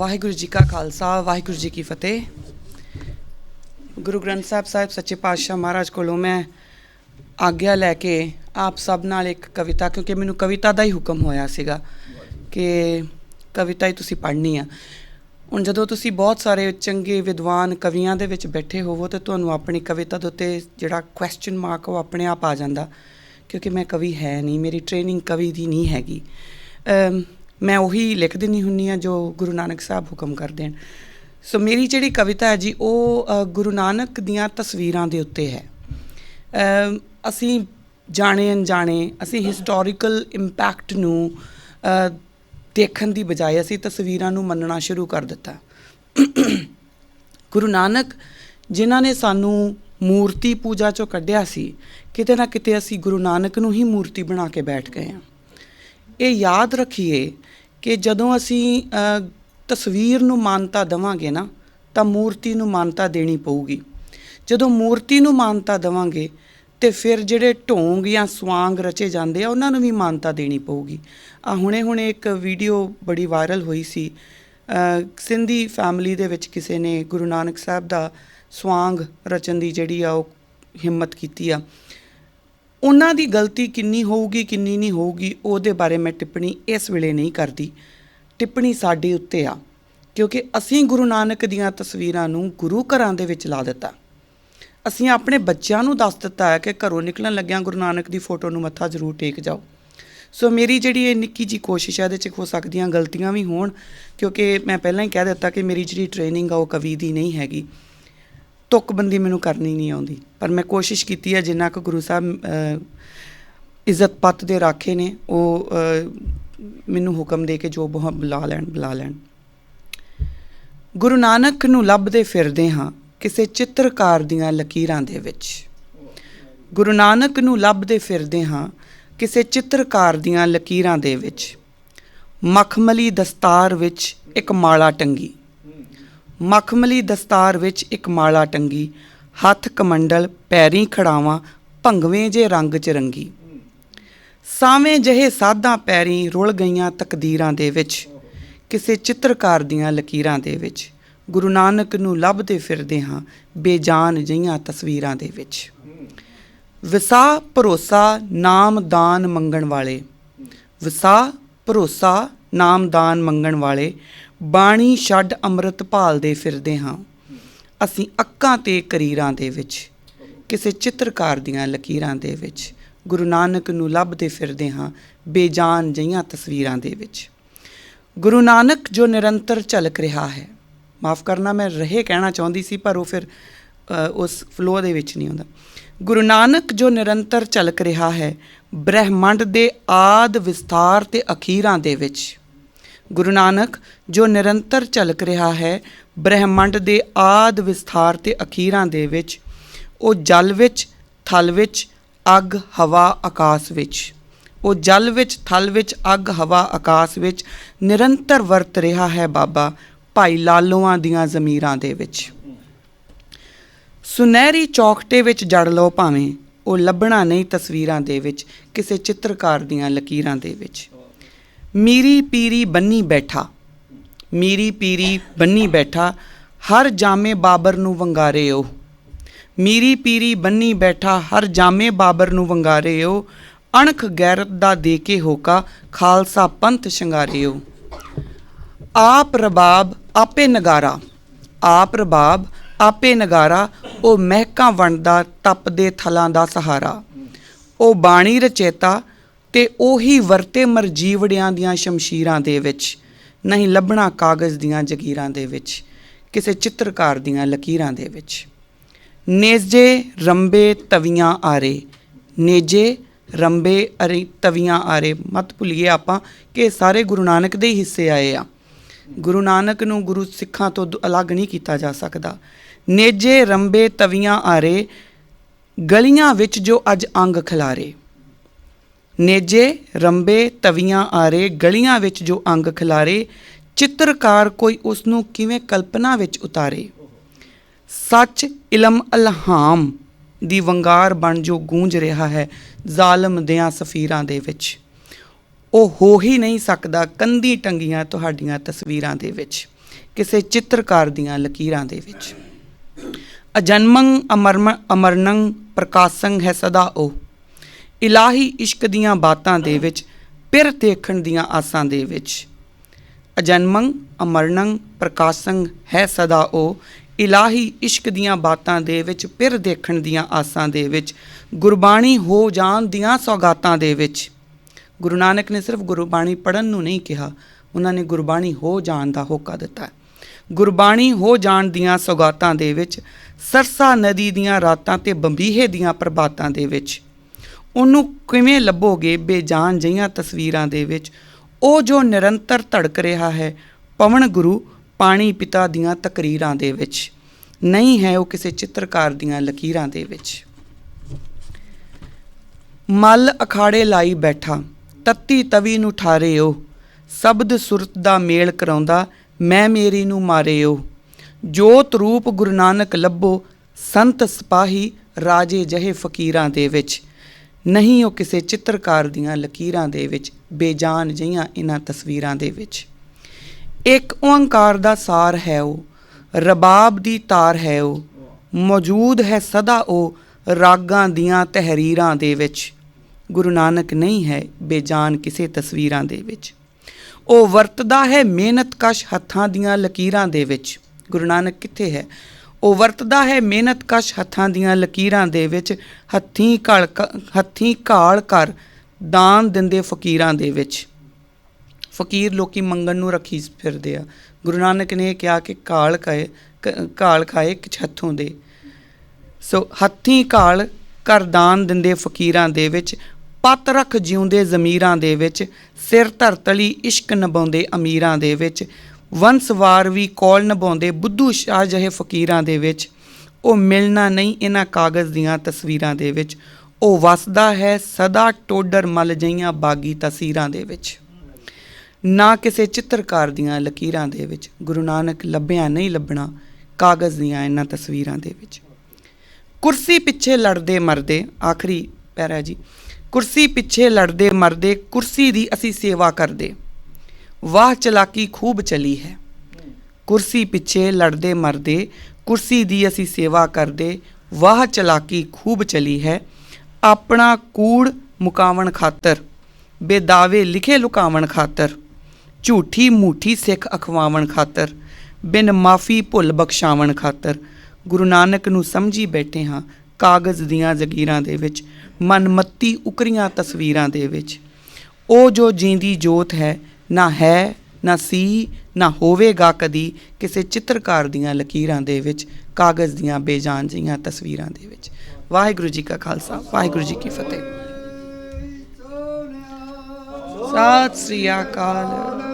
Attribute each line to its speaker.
Speaker 1: ਵਾਹਿਗੁਰੂ ਜੀ ਕਾ ਖਾਲਸਾ, ਵਾਹਿਗੁਰੂ ਜੀ ਕੀ ਫਤਿਹ। ਗੁਰੂ ਗ੍ਰੰਥ ਸਾਹਿਬ ਸਾਹਿਬ ਸੱਚੇ ਪਾਤਸ਼ਾਹ ਮਹਾਰਾਜ ਕੋਲੋਂ ਮੈਂ ਆਗਿਆ ਲੈ ਕੇ ਆਪ ਸਭ ਨਾਲ ਇੱਕ ਕਵਿਤਾ, ਕਿਉਂਕਿ ਮੈਨੂੰ ਕਵਿਤਾ ਦਾ ਹੀ ਹੁਕਮ ਹੋਇਆ ਸੀਗਾ ਕਿ ਕਵਿਤਾ ਹੀ ਤੁਸੀਂ ਪੜ੍ਹਨੀ ਆ। ਹੁਣ ਜਦੋਂ ਤੁਸੀਂ ਬਹੁਤ ਸਾਰੇ ਚੰਗੇ ਵਿਦਵਾਨ ਕਵੀਆਂ ਦੇ ਵਿੱਚ ਬੈਠੇ ਹੋਵੋ, ਤੇ ਤੁਹਾਨੂੰ ਆਪਣੀ ਕਵਿਤਾ ਦੇ ਉੱਤੇ ਜਿਹੜਾ ਕੁਐਸਚਨ ਮਾਰਕ ਉਹ ਆਪਣੇ ਆਪ ਆ ਜਾਂਦਾ, ਕਿਉਂਕਿ ਮੈਂ ਕਵੀ ਹੈ ਨਹੀਂ, ਮੇਰੀ ਟ੍ਰੇਨਿੰਗ ਕਵੀ ਦੀ ਨਹੀਂ ਹੈਗੀ। ਮੈਂ ਉਹੀ ਲਿਖ ਦਿੰਦੀ ਹੁੰਨੀ ਆ ਜੋ ਗੁਰੂ ਨਾਨਕ ਸਾਹਿਬ ਹੁਕਮ ਕਰਦੇ ਹਨ। ਸੋ ਮੇਰੀ ਜਿਹੜੀ ਕਵਿਤਾ ਹੈ ਜੀ, ਉਹ ਗੁਰੂ ਨਾਨਕ ਦੀਆਂ ਤਸਵੀਰਾਂ ਦੇ ਉੱਤੇ ਹੈ। ਅਸੀਂ ਜਾਣੇ ਅਣਜਾਣੇ, ਅਸੀਂ ਹਿਸਟੋਰੀਕਲ ਇੰਪੈਕਟ ਨੂੰ ਦੇਖਣ ਦੀ ਬਜਾਏ ਅਸੀਂ ਤਸਵੀਰਾਂ ਨੂੰ ਮੰਨਣਾ ਸ਼ੁਰੂ ਕਰ ਦਿੱਤਾ। ਗੁਰੂ ਨਾਨਕ ਜਿਨ੍ਹਾਂ ਨੇ ਸਾਨੂੰ ਮੂਰਤੀ ਪੂਜਾ ਚੋਂ ਕੱਢਿਆ ਸੀ, ਕਿਤੇ ਨਾ ਕਿਤੇ ਅਸੀਂ ਗੁਰੂ ਨਾਨਕ ਨੂੰ ਹੀ ਮੂਰਤੀ ਬਣਾ ਕੇ ਬੈਠ ਗਏ ਹਾਂ। ਇਹ ਯਾਦ ਰੱਖੀਏ ਕਿ ਜਦੋਂ ਅਸੀਂ ਤਸਵੀਰ ਨੂੰ ਮਾਨਤਾ ਦੇਵਾਂਗੇ ਨਾ, ਤਾਂ ਮੂਰਤੀ ਨੂੰ ਮਾਨਤਾ ਦੇਣੀ ਪਊਗੀ। ਜਦੋਂ ਮੂਰਤੀ ਨੂੰ ਮਾਨਤਾ ਦੇਵਾਂਗੇ, ਤੇ ਫਿਰ ਜਿਹੜੇ ਢੋਂਗ ਜਾਂ ਸਵਾਂਗ ਰਚੇ ਜਾਂਦੇ ਆ, ਉਹਨਾਂ ਨੂੰ ਵੀ ਮਾਨਤਾ ਦੇਣੀ ਪਊਗੀ। ਆ ਹੁਣੇ ਹੁਣੇ ਇੱਕ ਵੀਡੀਓ ਬੜੀ ਵਾਇਰਲ ਹੋਈ ਸੀ। ਸਿੰਧੀ ਫੈਮਿਲੀ ਦੇ ਵਿੱਚ ਕਿਸੇ ਨੇ ਗੁਰੂ ਨਾਨਕ ਸਾਹਿਬ ਦਾ ਸਵਾਂਗ ਰਚਨ ਦੀ ਜਿਹੜੀ ਆ ਉਹ ਹਿੰਮਤ ਕੀਤੀ ਆ। ਉਹਨਾਂ ਦੀ ਗਲਤੀ ਕਿੰਨੀ ਹੋਊਗੀ, ਕਿੰਨੀ ਨਹੀਂ ਹੋਊਗੀ, ਉਹਦੇ ਬਾਰੇ ਮੈਂ ਟਿੱਪਣੀ ਇਸ ਵੇਲੇ ਨਹੀਂ ਕਰਦੀ। ਟਿੱਪਣੀ ਸਾਡੇ ਉੱਤੇ ਆ, ਕਿਉਂਕਿ ਅਸੀਂ ਗੁਰੂ ਨਾਨਕ ਦੀਆਂ ਤਸਵੀਰਾਂ ਨੂੰ ਗੁਰੂ ਘਰਾਂ ਦੇ ਵਿੱਚ ਲਾ ਦਿੱਤਾ। ਅਸੀਂ ਆਪਣੇ ਬੱਚਿਆਂ ਨੂੰ ਦੱਸ ਦਿੱਤਾ ਹੈ ਕਿ ਘਰੋਂ ਨਿਕਲਣ ਲੱਗਿਆਂ ਗੁਰੂ ਨਾਨਕ ਦੀ ਫੋਟੋ ਨੂੰ ਮੱਥਾ ਜ਼ਰੂਰ ਟੇਕ ਜਾਓ। ਸੋ ਮੇਰੀ ਜਿਹੜੀ ਇਹ ਨਿੱਕੀ ਜੀ ਕੋਸ਼ਿਸ਼ ਹੈ, ਇਹਦੇ 'ਚ ਹੋ ਸਕਦੀਆਂ ਗਲਤੀਆਂ ਵੀ ਹੋਣ, ਕਿਉਂਕਿ ਮੈਂ ਪਹਿਲਾਂ ਹੀ ਕਹਿ ਦਿੱਤਾ ਕਿ ਮੇਰੀ ਜਿਹੜੀ ਟ੍ਰੇਨਿੰਗ ਆ, ਉਹ ਕਵੀ ਦੀ ਨਹੀਂ ਹੈਗੀ। ਤੁਕਬੰਦੀ ਮੈਨੂੰ ਕਰਨੀ ਨਹੀਂ ਆਉਂਦੀ। ਪਰ ਮੈਂ ਕੋਸ਼ਿਸ਼ ਕੀਤੀ ਹੈ, ਜਿੰਨਾ ਕੁ ਗੁਰੂ ਸਾਹਿਬ ਇੱਜ਼ਤ ਪੱਤ ਦੇ ਰਾਖੇ ਨੇ, ਉਹ ਮੈਨੂੰ ਹੁਕਮ ਦੇ ਕੇ ਜੋ ਬਹੁ ਬੁਲਾ ਲੈਣ ਬੁਲਾ ਲੈਣ। ਗੁਰੂ ਨਾਨਕ ਨੂੰ ਲੱਭਦੇ ਫਿਰਦੇ ਹਾਂ ਕਿਸੇ ਚਿੱਤਰਕਾਰ ਦੀਆਂ ਲਕੀਰਾਂ ਦੇ ਵਿੱਚ। ਗੁਰੂ ਨਾਨਕ ਨੂੰ ਲੱਭਦੇ ਫਿਰਦੇ ਹਾਂ ਕਿਸੇ ਚਿੱਤਰਕਾਰ ਦੀਆਂ ਲਕੀਰਾਂ ਦੇ ਵਿੱਚ। ਮਖਮਲੀ ਦਸਤਾਰ ਵਿੱਚ ਇੱਕ ਮਾਲਾ ਟੰਗੀ। ਮਖਮਲੀ ਦਸਤਾਰ ਵਿੱਚ ਇੱਕ ਮਾਲਾ ਟੰਗੀ, ਹੱਥ ਕਮੰਡਲ, ਪੈਰੀ ਖੜਾਵਾਂ, ਭੰਗਵੇਂ ਜੇ ਰੰਗ ਚ ਰੰਗੀ। ਸਾਵੇਂ ਜਿਹੇ ਸਾਧਾਂ ਪੈਰੀ ਰੁਲ ਗਈਆਂ ਤਕਦੀਰਾਂ ਦੇ ਵਿੱਚ, ਕਿਸੇ ਚਿੱਤਰਕਾਰ ਦੀਆਂ ਲਕੀਰਾਂ ਦੇ ਵਿੱਚ। ਗੁਰੂ ਨਾਨਕ ਨੂੰ ਲੱਭਦੇ ਫਿਰਦੇ ਹਾਂ, ਬੇਜਾਨ ਜਿਹੀਆਂ ਤਸਵੀਰਾਂ ਦੇ ਵਿੱਚ। ਵਿਸਾ ਭਰੋਸਾ ਨਾਮ ਦਾਨ ਮੰਗਣ ਵਾਲੇ। ਵਿਸਾ ਭਰੋਸਾ ਨਾਮ ਦਾਨ ਮੰਗਣ ਵਾਲੇ ਬਾਣੀ ਛੱਡ ਅੰਮ੍ਰਿਤ ਭਾਲਦੇ ਫਿਰਦੇ ਹਾਂ। ਅਸੀਂ ਅੱਕਾਂ ਤੇ ਕਰੀਰਾਂ ਦੇ ਵਿੱਚ, ਕਿਸੇ ਚਿੱਤਰਕਾਰ ਦੀਆਂ ਲਕੀਰਾਂ ਦੇ ਵਿੱਚ, ਗੁਰੂ ਨਾਨਕ ਨੂੰ ਲੱਭਦੇ ਫਿਰਦੇ ਹਾਂ ਬੇਜਾਨ ਜਿਹੀਆਂ ਤਸਵੀਰਾਂ ਦੇ ਵਿੱਚ। ਗੁਰੂ ਨਾਨਕ ਜੋ ਨਿਰੰਤਰ ਝਲਕ ਰਿਹਾ ਹੈ। ਮਾਫ ਕਰਨਾ, ਮੈਂ ਰਹੇ ਕਹਿਣਾ ਚਾਹੁੰਦੀ ਸੀ, ਪਰ ਉਹ ਫਿਰ ਉਸ ਫਲੋ ਦੇ ਵਿੱਚ ਨਹੀਂ ਆਉਂਦਾ। ਗੁਰੂ ਨਾਨਕ ਜੋ ਨਿਰੰਤਰ ਝਲਕ ਰਿਹਾ ਹੈ, ਬ੍ਰਹਿਮੰਡ ਦੇ ਆਦ ਵਿਸਥਾਰ ਤੇ ਅਖੀਰਾਂ ਦੇ ਵਿੱਚ ਗੁਰੂ ਨਾਨਕ, ਜੋ ਨਿਰੰਤਰ ਝਲਕ ਰਿਹਾ ਹੈ, ਬ੍ਰਹਿਮੰਡ ਦੇ ਆਦ ਵਿਸਥਾਰ ਤੇ ਅਖੀਰਾਂ ਦੇ ਵਿੱਚ, ਉਹ ਜਲ ਵਿੱਚ, ਥਲ ਵਿੱਚ, ਅੱਗ, ਹਵਾ, ਆਕਾਸ਼ ਵਿੱਚ। ਉਹ ਜਲ ਵਿੱਚ, ਥਲ ਵਿੱਚ, ਅੱਗ, ਹਵਾ, ਆਕਾਸ਼ ਵਿੱਚ ਨਿਰੰਤਰ ਵਰਤ ਰਿਹਾ ਹੈ ਬਾਬਾ ਭਾਈ ਲਾਲੋਆਂ ਦੀਆਂ ਜ਼ਮੀਰਾਂ ਦੇ ਵਿੱਚ। ਸੁਨਹਿਰੀ ਚੌਕਟੇ ਵਿੱਚ ਜੜ ਲਓ ਭਾਵੇਂ, ਉਹ ਲੱਭਣਾ ਨਹੀਂ ਤਸਵੀਰਾਂ ਦੇ ਵਿੱਚ, ਕਿਸੇ ਚਿੱਤਰਕਾਰ ਦੀਆਂ ਲਕੀਰਾਂ ਦੇ ਵਿੱਚ। ਮੀਰੀ ਪੀਰੀ ਬੰਨੀ ਬੈਠਾ। ਮੀਰੀ ਪੀਰੀ ਬੰਨੀ ਬੈਠਾ, ਹਰ ਜਾਮੇ ਬਾਬਰ ਨੂੰ ਵੰਗਾਰੇ ਉਹ ਮੀਰੀ ਪੀਰੀ ਬੰਨੀ ਬੈਠਾ, ਹਰ ਜਾਮੇ ਬਾਬਰ ਨੂੰ ਵੰਗਾਰੇ ਉਹ ਅਣਖ ਗੈਰਤ ਦਾ ਦੇ ਕੇ ਹੋਕਾ, ਖਾਲਸਾ ਪੰਥ ਸ਼ਿੰਗਾਰਿਓ। ਆਪ ਰਬਾਬ ਆਪੇ ਨਗਾਰਾ, ਆਪ ਰਬਾਬ ਆਪੇ ਨਗਾਰਾ, ਉਹ ਮਹਿਕਾਂ ਵੰਡਦਾ, ਤਪਦੇ ਥਲਾਂ ਦਾ ਸਹਾਰਾ। ਉਹ ਬਾਣੀ ਰਚੇਤਾ ਤੇ ਉਹੀ ਵਰਤੇ ਮਰਜੀਵੜਿਆਂ ਦੀਆਂ ਸ਼ਮਸ਼ੀਰਾਂ ਦੇ ਵਿੱਚ, ਨਹੀਂ ਲੱਭਣਾ ਕਾਗਜ਼ ਦੀਆਂ ਜਗੀਰਾਂ ਦੇ ਵਿੱਚ, ਕਿਸੇ ਚਿੱਤਰਕਾਰ ਦੀਆਂ ਲਕੀਰਾਂ ਦੇ ਵਿੱਚ। ਨੇਜੇ ਰੰਬੇ ਤਵੀਆਂ ਆਰੇ, ਨੇਜੇ ਰੰਬੇ ਅਰੇ ਤਵੀਆਂ ਆਰੇ, ਮਤ ਭੁੱਲੀਏ ਆਪਾਂ ਕਿ ਸਾਰੇ ਗੁਰੂ ਨਾਨਕ ਦੇ ਹੀ ਹਿੱਸੇ ਆਏ ਆ। ਗੁਰੂ ਨਾਨਕ ਨੂੰ ਗੁਰੂ ਸਿੱਖਾਂ ਤੋਂ ਦੁ, ਅਲੱਗ ਨਹੀਂ ਕੀਤਾ ਜਾ ਸਕਦਾ। ਨੇਜੇ ਰੰਬੇ ਤਵੀਆਂ ਆਰੇ, ਗਲੀਆਂ ਵਿੱਚ ਜੋ ਅੱਜ ਅੰਗ ਖਿਲਾਰੇ। ਨੇਜੇ, ਰੰਬੇ, ਤਵੀਆਂ ਆਰੇ, ਗਲੀਆਂ ਵਿੱਚ ਜੋ ਅੰਗ ਖਿਲਾਰੇ, ਚਿੱਤਰਕਾਰ ਕੋਈ ਉਸ ਨੂੰ ਕਿਵੇਂ ਕਲਪਨਾ ਵਿੱਚ ਉਤਾਰੇ? ਸੱਚ ਇਲਮ ਅਲਹਾਮ ਦੀ ਵੰਗਾਰ ਬਣ ਜੋ ਗੂੰਜ ਰਿਹਾ ਹੈ ਜ਼ਾਲਮ ਦਿਆਂ ਸਫੀਰਾਂ ਦੇ ਵਿੱਚ। ਉਹ ਹੋ ਹੀ ਨਹੀਂ ਸਕਦਾ ਕੰਦੀ ਟੰਗੀਆਂ ਤੁਹਾਡੀਆਂ ਤਸਵੀਰਾਂ ਦੇ ਵਿੱਚ, ਕਿਸੇ ਚਿੱਤਰਕਾਰ ਦੀਆਂ ਲਕੀਰਾਂ ਦੇ ਵਿੱਚ। ਅਜਨਮੰ ਅਮਰਮ ਅਮਰਨੰ ਪ੍ਰਕਾਸ਼ੰ ਹੈ ਸਦਾ ਉਹ। ਇਲਾਹੀ ਇਸ਼ਕ ਦੀਆਂ ਬਾਤਾਂ ਦੇ ਵਿੱਚ, ਪਿਰ ਦੇਖਣ ਦੀਆਂ ਆਸਾਂ ਦੇ ਵਿੱਚ। ਅਜਨਮੰ, ਅਮਰਨੰ, ਪ੍ਰਕਾਸ਼ੰ ਹੈ ਸਦਾ ਉਹ। ਇਲਾਹੀ ਇਸ਼ਕ ਦੀਆਂ ਬਾਤਾਂ ਦੇ ਵਿੱਚ, ਪਿਰ ਦੇਖਣ ਦੀਆਂ ਆਸਾਂ ਦੇ ਵਿੱਚ, ਗੁਰਬਾਣੀ ਹੋ ਜਾਣ ਦੀਆਂ ਸੌਗਾਤਾਂ ਦੇ ਵਿੱਚ। ਗੁਰੂ ਨਾਨਕ ਨੇ ਸਿਰਫ ਗੁਰਬਾਣੀ ਪੜਨ ਨੂੰ ਨਹੀਂ ਕਿਹਾ, ਉਹਨਾਂ ਨੇ ਗੁਰਬਾਣੀ ਹੋ ਜਾਣ ਦਾ ਹੋਕਾ ਦਿੱਤਾ। ਗੁਰਬਾਣੀ ਹੋ ਜਾਣ ਦੀਆਂ ਸੌਗਾਤਾਂ ਦੇ ਵਿੱਚ, ਸਰਸਾ ਨਦੀ ਦੀਆਂ ਰਾਤਾਂ ਤੇ ਬੰਬੀਹੇ ਦੀਆਂ ਪ੍ਰਭਾਤਾਂ ਦੇ ਵਿੱਚ। ਉਹਨੂੰ ਕਿਵੇਂ ਲੱਭੋਗੇ ਬੇਜਾਨ ਜਿਹੀਆਂ ਤਸਵੀਰਾਂ ਦੇ ਵਿੱਚ? ਉਹ ਜੋ ਨਿਰੰਤਰ ਧੜਕ ਰਿਹਾ ਹੈ, ਪਵਨ ਗੁਰੂ ਪਾਣੀ ਪਿਤਾ ਦੀਆਂ ਤਕਰੀਰਾਂ ਦੇ ਵਿੱਚ। ਨਹੀਂ ਹੈ ਉਹ ਕਿਸੇ ਚਿੱਤਰਕਾਰ ਦੀਆਂ ਲਕੀਰਾਂ ਦੇ ਵਿੱਚ। ਮਲ ਅਖਾੜੇ ਲਾਈ ਬੈਠਾ, ਤੱਤੀ ਤਵੀ ਨੂੰ ਠਾਰਿਓ। ਸ਼ਬਦ ਸੁਰਤ ਦਾ ਮੇਲ ਕਰਾਉਂਦਾ, ਮੈਂ ਮੇਰੀ ਨੂੰ ਮਾਰਿਓ। ਜੋਤ ਰੂਪ ਗੁਰੂ ਨਾਨਕ ਲੱਭੋ, ਸੰਤ ਸਿਪਾਹੀ ਰਾਜੇ ਜਹੇ ਫਕੀਰਾਂ ਦੇ ਵਿੱਚ। ਨਹੀਂ, ਉਹ ਕਿਸੇ ਚਿੱਤਰਕਾਰ ਦੀਆਂ ਲਕੀਰਾਂ ਦੇ ਵਿੱਚ, ਬੇਜਾਨ ਜਿਹੀਆਂ ਇਹਨਾਂ ਤਸਵੀਰਾਂ ਦੇ ਵਿੱਚ। ਇੱਕ ਓੰਕਾਰ ਦਾ ਸਾਰ ਹੈ ਉਹ, ਰਬਾਬ ਦੀ ਤਾਰ ਹੈ ਉਹ, ਮੌਜੂਦ ਹੈ ਸਦਾ ਉਹ ਰਾਗਾਂ ਦੀਆਂ ਤਹਿਰੀਰਾਂ ਦੇ ਵਿੱਚ। ਗੁਰੂ ਨਾਨਕ ਨਹੀਂ ਹੈ ਬੇਜਾਨ ਕਿਸੇ ਤਸਵੀਰਾਂ ਦੇ ਵਿੱਚ। ਉਹ ਵਰਤਦਾ ਹੈ ਮਿਹਨਤ ਕਸ਼ ਹੱਥਾਂ ਦੀਆਂ ਲਕੀਰਾਂ ਦੇ ਵਿੱਚ। ਗੁਰੂ ਨਾਨਕ ਕਿੱਥੇ ਹੈ? ਉਹ ਵਰਤਦਾ ਹੈ ਮਿਹਨਤ ਕਸ਼ ਹੱਥਾਂ ਦੀਆਂ ਲਕੀਰਾਂ ਦੇ ਵਿੱਚ, ਹੱਥੀਂ ਘਾਲ ਕ- ਹੱਥੀਂ ਘਾਲ ਕਰ ਦਾਨ ਦਿੰਦੇ ਫਕੀਰਾਂ ਦੇ ਵਿੱਚ। ਫਕੀਰ ਲੋਕੀ ਮੰਗਣ ਨੂੰ ਰੱਖੀ ਫਿਰਦੇ ਆ। ਗੁਰੂ ਨਾਨਕ ਨੇ ਕਿਹਾ ਕਿ ਕਾਲ ਖਾਏ ਕਾਲ ਖਾਏ ਕਿਛ ਹੱਥੋਂ ਦੇ। ਸੋ ਹੱਥੀਂ ਘਾਲ ਕਰ ਦਾਨ ਦਿੰਦੇ ਫਕੀਰਾਂ ਦੇ ਵਿੱਚ, ਪੱਤ ਰੱਖ ਜਿਉਂਦੇ ਜ਼ਮੀਰਾਂ ਦੇ ਵਿੱਚ, ਸਿਰ ਧਰਤਲੀ ਇਸ਼ਕ ਨਿਭਾਉਂਦੇ ਅਮੀਰਾਂ ਦੇ ਵਿੱਚ। ਵੰਸਵਾਰ ਵੀ ਕੌਲ ਨਿਭਾਉਂਦੇ ਬੁੱਧੂ ਸ਼ਾਹ ਜਿਹੇ ਫਕੀਰਾਂ ਦੇ ਵਿੱਚ, ਉਹ ਮਿਲਣਾ ਨਹੀਂ ਇਹਨਾਂ ਕਾਗਜ਼ ਦੀਆਂ ਤਸਵੀਰਾਂ ਦੇ ਵਿੱਚ। ਉਹ ਵਸਦਾ ਹੈ ਸਦਾ ਟੋਡਰ ਮਲ ਜਈਆਂ ਬਾਗੀ ਤਸਵੀਰਾਂ ਦੇ ਵਿੱਚ। ਨਾ ਕਿਸੇ ਚਿੱਤਰਕਾਰ ਦੀਆਂ ਲਕੀਰਾਂ ਦੇ ਵਿੱਚ। ਗੁਰੂ ਨਾਨਕ ਲੱਭਿਆ ਨਹੀਂ ਲੱਭਣਾ ਕਾਗਜ਼ ਦੀਆਂ ਇਹਨਾਂ ਤਸਵੀਰਾਂ ਦੇ ਵਿੱਚ। ਕੁਰਸੀ ਪਿੱਛੇ ਲੜਦੇ ਮਰਦੇ, ਆਖਰੀ ਪੈਰਾ ਜੀ। ਕੁਰਸੀ ਪਿੱਛੇ ਲੜਦੇ ਮਰਦੇ, ਕੁਰਸੀ ਦੀ ਅਸੀਂ ਸੇਵਾ ਕਰਦੇ। ਵਾਹ ਚਲਾਕੀ ਖੂਬ ਚਲੀ ਹੈ। ਕੁਰਸੀ ਪਿੱਛੇ ਲੜਦੇ ਮਰਦੇ, ਕੁਰਸੀ ਦੀ ਅਸੀਂ ਸੇਵਾ ਕਰਦੇ, ਵਾਹ ਚਲਾਕੀ ਖੂਬ ਚਲੀ ਹੈ। ਆਪਣਾ ਕੂੜ ਮੁਕਾਵਣ ਖਾਤਰ, ਬੇਦਾਵੇ ਲਿਖੇ ਲੁਕਾਵਣ ਖਾਤਰ, ਝੂਠੀ ਮੂਠੀ ਸਿੱਖ ਅਖਵਾਵਣ ਖਾਤਰ, ਬਿਨ ਮਾਫੀ ਭੁੱਲ ਬਖਸ਼ਾਵਣ ਖਾਤਰ, ਗੁਰੂ ਨਾਨਕ ਨੂੰ ਸਮਝੀ ਬੈਠੇ ਹਾਂ ਕਾਗਜ਼ ਦੀਆਂ ਜ਼ਗੀਰਾਂ ਦੇ ਵਿੱਚ, ਮਨਮੱਤੀ ਉਕਰੀਆਂ ਤਸਵੀਰਾਂ ਦੇ ਵਿੱਚ। ਉਹ ਜੋ ਜੀਂਦੀ ਜੋਤ ਹੈ ਨਾ ਹੈ, ਨਾ ਸੀ, ਨਾ ਹੋਵੇਗਾ ਕਦੀ ਕਿਸੇ ਚਿੱਤਰਕਾਰ ਦੀਆਂ ਲਕੀਰਾਂ ਦੇ ਵਿੱਚ, ਕਾਗਜ਼ ਦੀਆਂ ਬੇਜਾਨ ਜਿਹੀਆਂ ਤਸਵੀਰਾਂ ਦੇ ਵਿੱਚ। ਵਾਹਿਗੁਰੂ ਜੀ ਕਾ ਖਾਲਸਾ, ਵਾਹਿਗੁਰੂ ਜੀ ਕੀ ਫਤਿਹ। ਸਤਿ ਸ੍ਰੀ ਅਕਾਲ।